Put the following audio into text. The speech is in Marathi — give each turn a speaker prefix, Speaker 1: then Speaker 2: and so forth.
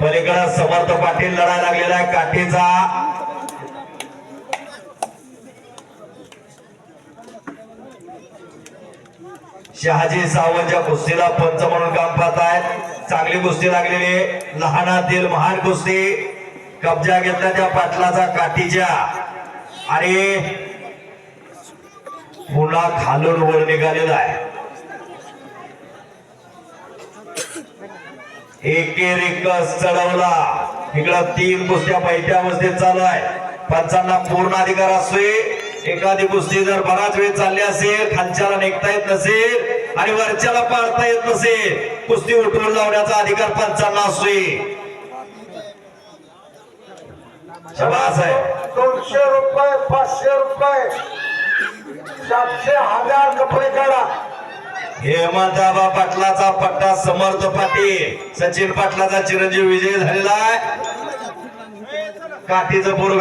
Speaker 1: पलीकडे समर्थ पाटील लढायला लागलेला आहे काठीचा. शहाजी सावंतच्या कुस्तीला पंच म्हणून काम पाहत आहेत. चांगली कुस्ती लागलेली आहे. लहानातील महान कुस्ती. कब्जा घेतला त्या पाटलाचा काठीच्या. आणि पुन्हा खालून वर निघालेला आहे. एकेरिक चढवला. इकडं तीन कुस्त्या पहिल्या अवस्थेत चालू आहे. पंचांना पूर्ण अधिकार असतोय. एखादी कुस्ती जर बराच वेळ चालली असेल खालच्याला निघता येत नसेल आणि वरच्याला पाळता येत नसेल कुस्ती उठवून लावण्याचा अधिकार पंचांना असतोय. शबास आहे
Speaker 2: दोनशे रुपये पाचशे रुपये. सातशे हजार कपडे काढा.
Speaker 1: हेमंताबा पाटलाचा पट्टा समर्थ पाटील. सचिन पाटलाचा चिरंजीव विजय झालेला आहे. काठीचं पोरग.